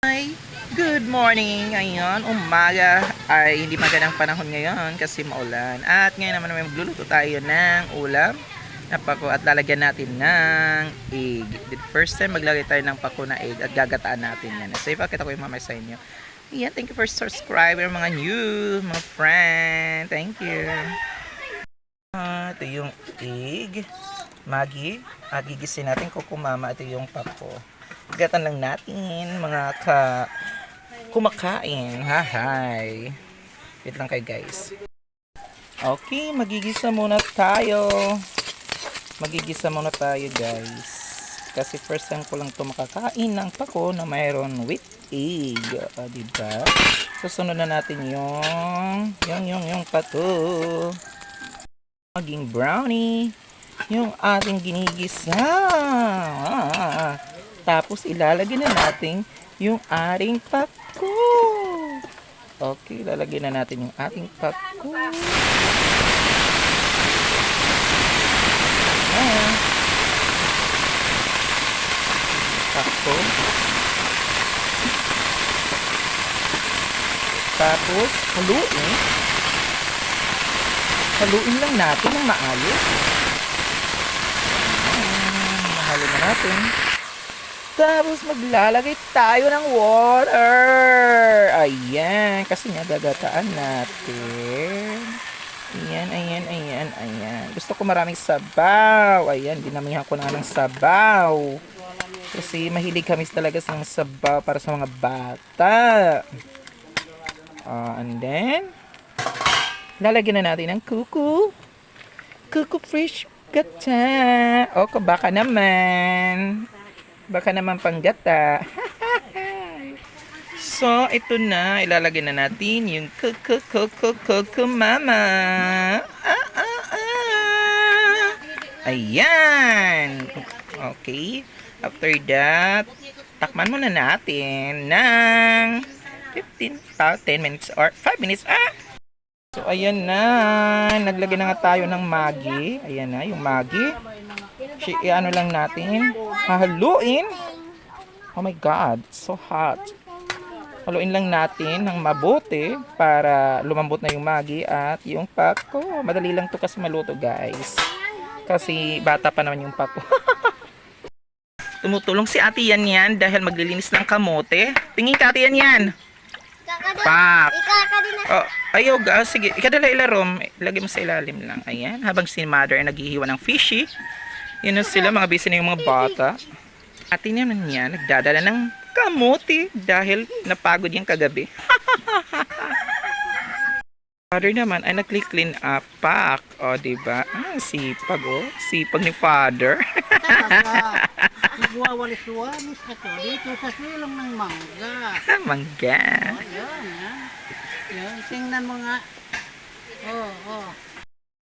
Hi! Good morning! Ngayon, umaga ay hindi magandang panahon ngayon kasi maulan. At ngayon naman may magluluto tayo ng ulam na pako at lalagyan natin ng egg. The first time maglagay tayo ng pako na egg at gagataan natin yan. So, ipakita ko yung mamaya sa inyo. Yan, thank you for subscriber mga new, mga friend. Thank you. Ah, ito yung egg. Maggi. At gigisin natin kukumama. Ito yung pako. Gatan lang natin mga ka kumakain. Hahay. Wait lang kayo guys. Okay, magigisa muna tayo. Magigisa muna tayo guys. Kasi first time ko lang to makakain ng pako na mayroon with egg. Uh, diba? Susunod na natin yung yung yung yung pato. Maging brownie. Yung ating ginigisa. Ah, tapos ilalagay na natin yung ating pako. Okay, lalagyan na natin yung ating pako. Ayan. Pako. Tapos, haluin. Haluin lang natin ng maayos. Ayan, mahalo na natin. Tapos maglalagay tayo ng water. Ayan. Kasi nga gagataan natin. Ayan, ayan, ayan, ayan. Gusto ko maraming sabaw. Ayan, dinamihan ko na ng sabaw. Kasi mahilig kami talaga sa sabaw para sa mga bata. Ah, and then, lalagyan na natin ng kuku. Kuku fresh gata. O, baka naman. Baka naman panggata. so, ito na. Ilalagay na natin yung kuku kuku kuku mama. Ah, ah, ah. Ayan. Okay. After that, takman muna natin ng 15, ah, 10 minutes or 5 minutes. Ah! So, ayan na. Naglagay na nga tayo ng magi. Ayan na, yung magi. Si, ano lang natin. Hahaluin. Oh my God, so hot. Haluin lang natin ng mabuti para lumambot na yung magi at yung pako. Madali lang to kasi maluto guys. Kasi bata pa naman yung pako. Tumutulong si ate yan yan dahil maglilinis ng kamote. Tingin ka ate yan yan. Pak. Oh, ayaw ga. Sige, ikadala ilarom. Lagay mo sa ilalim lang. Ayan. Habang si mother ay naghihiwa ng fishy. Yun na sila, mga busy na yung mga bata. Atin naman yan, nagdadala ng kamuti dahil napagod yung kagabi. Father naman ay nag-clean up pack. O, diba? Ah, sipag, oh. Sipag ni father. Nagwawalis-walis ka to. Dito sa silong ng mangga. Mangga. Ayan, ha. Yan, tingnan mo nga. Oh, oh.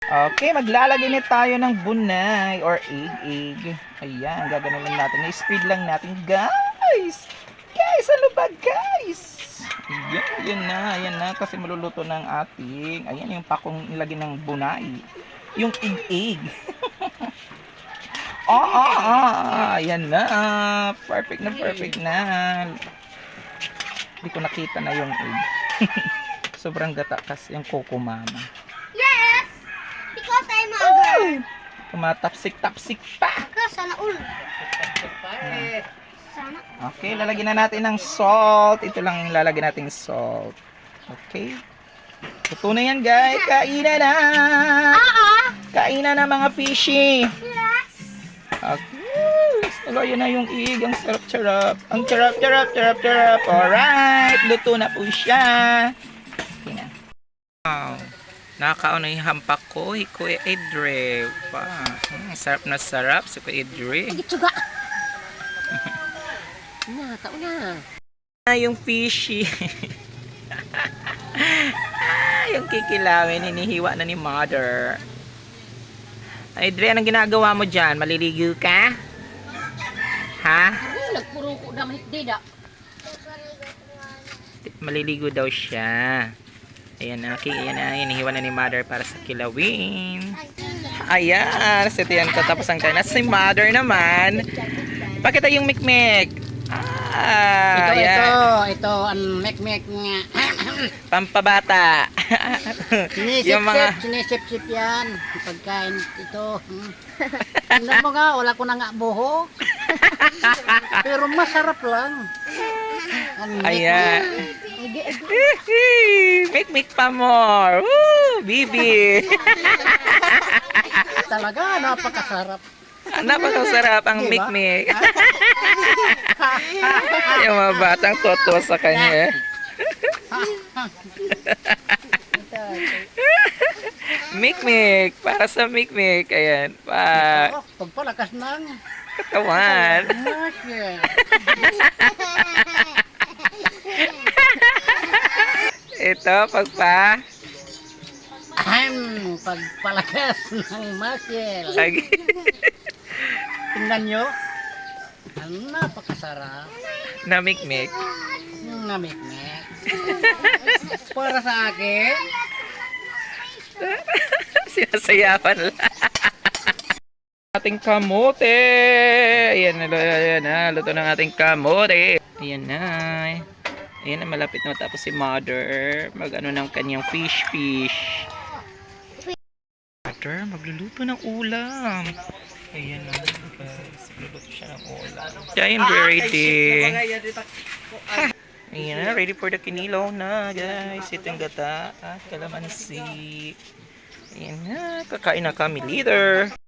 Okay, maglalagay na tayo ng bunay or egg-egg. Ayan, gaganon lang natin. I-spread lang natin, guys! Guys, ano ba, guys? Ayan, ayan na, ayan na. Kasi maluluto ng ating, ayan yung pakong nilagay ng bunay. Yung egg-egg. Ah, ah, ah, ayan na. Perfect na, perfect na. Hindi ko nakita na yung egg. Sobrang gata kasi yung coco mama. Girl. Tumatapsik-tapsik pa. Ka, sana all. Sana. Okay, lalagyan na natin ng salt. Ito lang yung lalagyan natin salt. Okay. Ito na yan, guys. Kainan na. Ah, Kainan na mga fishy. Yes! Okay. Yun na yung ig. Ang sarap-sarap. Ang charap-charap, charap-charap. Alright. Luto na po siya. Okay na. Wow. Nakakaon na yung hampak ko. Iko Edre. Wow. Hmm, sarap na sarap. Si Kuya Edre. Gitsuga. na, tao na. Ah, yung fishy. ah, yung kikilawin, hinihiwa na ni mother. Ay, Dre, anong ginagawa mo dyan? Maliligo ka? Ha? Ay, nagpuro ko na mahigdida. Maliligo daw siya. Ayan na, okay, ayan na, hinihiwa na ni mother para sa kilawin. Ayan, so ito yan, tatapos ang kain. At si mother naman, pakita yung mikmik. Ah, Ito, ayan. ito. ang mek-mek nga. Pampabata. yung mga... Sinisip-sip, yan. Pagkain ito. Hmm. Tingnan mo nga, wala ko na nga buhok. Pero masarap lang. Ang. Ayan. Make make pa more. Woo, bibi. Talaga, napakasarap. Napakasarap ang Diba? mikmik. yung mga batang totoo sa kanya. Mikmik. Para sa mikmik. Ayan. Pa pagpalakas ng katawan. muscle. Ito, pagpa. Ahem, pagpalakas ng muscle. Lagi. Tingnan nyo. Ang napakasarap. na mikmik. Yung namikmek. Para sa akin, Sinasayapan lang. ating kamote. Ayan na, ayan na. Luto ng ating kamote. Ayan na. Ayan na, malapit na matapos si mother. Mag ano ng kanyang fish fish. Mother, magluluto ng ulam. Ayan na, guys. Magluluto siya ng ulam. I'm ready. Ayan na, ready for the kinilaw na, guys. Ito yung gata at kalamansi. Ayan na, kakain na kami, leader.